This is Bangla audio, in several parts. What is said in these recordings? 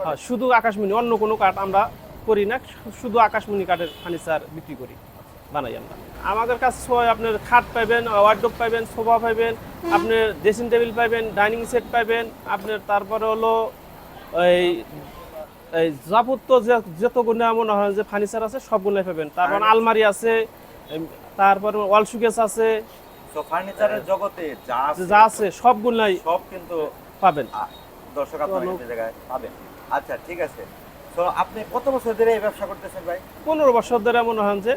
হ্যাঁ, শুধু আকাশমণি অন্য কোনো কাঠ আমরা করি না শুধু আকাশমণি কাঠের ফার্নিচার বিক্রি করি বানাই আমরা। আমাদের কাছে সবাই আপনার খাট পাইবেন ওয়ার্ডরোব পাইবেন সোফা পাইবেন আপনার ড্রেসিং টেবিল পাইবেন ডাইনিং সেট পাইবেন আপনার তারপরে হলো এই এই যাবতীয় যে- যতগুলো মনে হয় যে ফার্নিচার আছে সবগুলোই পাবেন। তারপর আলমারি আছে তারপর ওয়াল সুকেস আছে। ফার্নিচারের জগতে যা আছে যা আছে সবগুলাই সব কিন্তু পাবেন। দর্শক আপনারা। এই জায়গায় পাবেন। আচ্ছা ঠিক আছে। তো আপনি কত বছর ধরে এই ব্যবসা করতেছেন ভাই? পনেরো বছর ধরে মনে হয় যে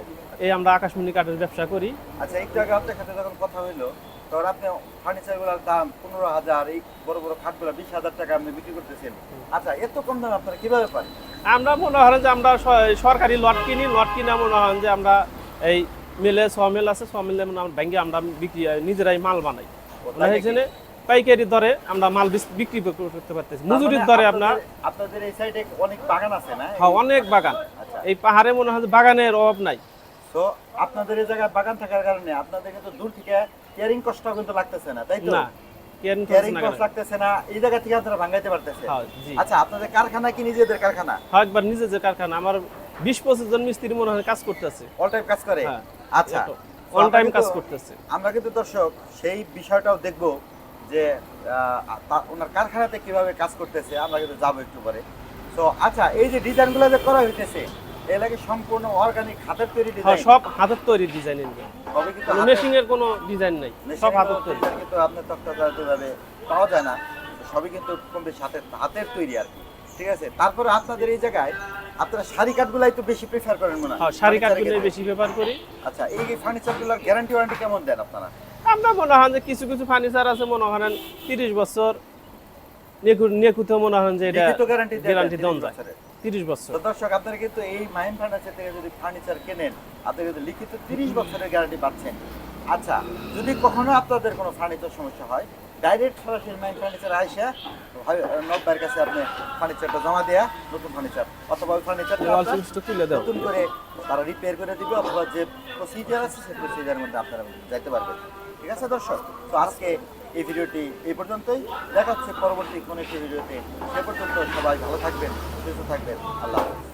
এই আমরা আকাশমণি কাঠের ব্যবসা করি। আচ্ছা একটু আগে আপনার সাথে যখন কথা হইল তখন আপনি ফার্নিচারগুলোর দাম পনেরো হাজার এই বড় বড় খাটগুলো বিশ হাজার টাকা আপনি বিক্রি করতেছেন। আচ্ছা এত কম দাম আপনারা কীভাবে পান? আমরা মনে হয় যে আমরা সরকারি লট কিনি লট কিনে মনে হয় যে আমরা এই মিলে ছ মিল আছে ছ মিলে আমরা ব্যাঙ্গে আমরা বিক্রি নিজেরাই মাল বানাই। পাইকারি দরে আমরা মাল বিক্রি করতে পারতেছি। মজুরির দরে মানে আপনার আপনাদের- এই সাইডে অনেক বাগান আছে না? হ্যাঁ, অনেক বাগান। আচ্ছা। এই পাহাড়ে মনে হয় বাগানের অভাব নাই। তো আপনাদের এই জায়গায় বাগান থাকার কারণে আপনাদের কিন্তু দূর থেকে কেয়ারিং কষ্ট কিন্তু লাগতেছে না তাই তো? না কেয়ারিং কষ্ট লাগতেছে না এই জায়গা থেকে আপনারা ভাঙাইতে পারতেছে। হ্যাঁ, আচ্ছা আপনাদের কারখানা কি নিজেদের কারখানা? হ্যাঁ, একবার নিজে যে কারখানা। আমার বিশ পঁচিশ জন মিস্ত্রি মনে হয় কাজ করতেছে। অল টাইম কাজ করে? হ্যাঁ, আচ্ছা। অল টাইম কাজ করতেছে। আমরা কিন্তু দর্শক সেই বিষয়টাও দেখব। যে ওনার কারখানাতে কীভাবে কাজ করতেছে আমরা কিন্তু যাব একটু পরে। তো আচ্ছা এই যে ডিজাইনগুলো যে করা হইতেছে এলাকে সম্পূর্ণ অর্গানিক হাতের তৈরি হ্যাঁ, ডিজাইন সব হাতের তৈরি ডিজাইন মেশিং এর কোনো ডিজাইন নাই সব হাতের তৈরি। কিন্তু আপনার তক্তাভাবে পাওয়া যায় না সবই কিন্তু কম বেশি হাতের হাতের তৈরি আর কি। ঠিক আছে? তারপরে আপনাদের এই জায়গায় আপনারা শাড়ি কাঠগুলাই তো বেশি প্রেফার করেন মনে হয়। হ্যাঁ শাড়ি Furniture-এর কাঠগুলো বেশি ব্যবহার করি। আচ্ছা এই ফার্নিচারগুলোর গ্যারান্টি ওয়ারেন্টি কেমন দেন আপনারা? আমরা মনে হয় যে কিছু কিছু ফার্নিচার আছে মনে করেন তিরিশ বছর নেকুতে মনে হয় যে এটা গ্যারান্টি দন যায় তিরিশ বছর। দর্শক আপনারা কিন্তু এই মাইন ফার্নিচার থেকে যদি ফার্নিচার কেনেন আপনারা কিন্তু লিখিত তিরিশ বছরের গ্যারান্টি পাচ্ছেন। আচ্ছা যদি কখনো আপনাদের কোনো ফার্নিচার সমস্যা হয় ডাইরেক্ট সরাসরি মাইন ফার্নিচার আইসা নব্বার কাছে আপনি ফার্নিচারটা জমা দেয়া নতুন ফার্নিচার অথবা ওই ফার্নিচারটা নতুন করে তারা রিপেয়ার করে দিবে অথবা যে প্রসিজার আছে সেই প্রসিজারের মধ্যে আপনারা যাইতে পারবেন। ঠিক আছে দর্শক? তো আজকে এই ভিডিওটি এই পর্যন্তই। দেখা হচ্ছে পরবর্তী কোনো একটি ভিডিওতে। সে পর্যন্ত সবাই ভালো থাকবেন সুস্থ থাকবেন। আল্লাহ হাফেজ।